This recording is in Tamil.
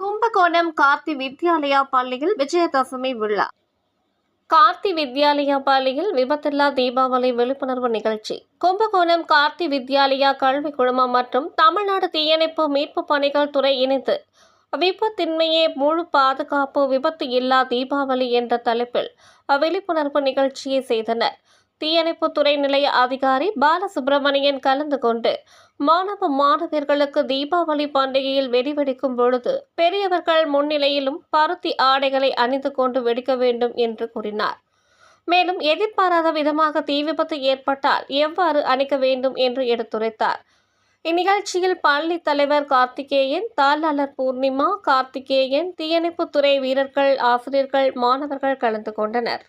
கும்பகோணம் கார்த்தி வித்யாலயா பள்ளியில் விஜயதசமி விழா. கார்த்தி வித்யாலயா பள்ளியில் விபத்தில்லா தீபாவளி விழிப்புணர்வு நிகழ்ச்சி. கும்பகோணம் கார்த்தி வித்யாலயா கல்வி குழுமம் மற்றும் தமிழ்நாடு தீயணைப்பு மீட்பு பணிகள் துறை இணைந்து விபத்தின்மையே முழு பாதுகாப்பு விபத்து இல்லா தீபாவளி என்ற தலைப்பில் விழிப்புணர்வு நிகழ்ச்சியை செய்தனர். தீயணைப்புத்துறை நிலைய அதிகாரி பாலசுப்பிரமணியன் கலந்து கொண்டு மாணவ மாணவியர்களுக்கு தீபாவளி பண்டிகையில் வெடி வெடிக்கும் பொழுது பெரியவர்கள் முன்னிலையிலும் பருத்தி ஆடைகளை அணிந்து கொண்டு வெடிக்க வேண்டும் என்று கூறினார். மேலும் எதிர்பாராத விதமாக தீ விபத்து ஏற்பட்டால் எவ்வாறு அணிக்க வேண்டும் என்று எடுத்துரைத்தார். இந்நிகழ்ச்சியில் பள்ளி தலைவர் கார்த்திகேயன் தாளாளர் பூர்ணிமா கார்த்திகேயன் தீயணைப்புத்துறை வீரர்கள் ஆசிரியர்கள் மாணவர்கள் கலந்து கொண்டனர்.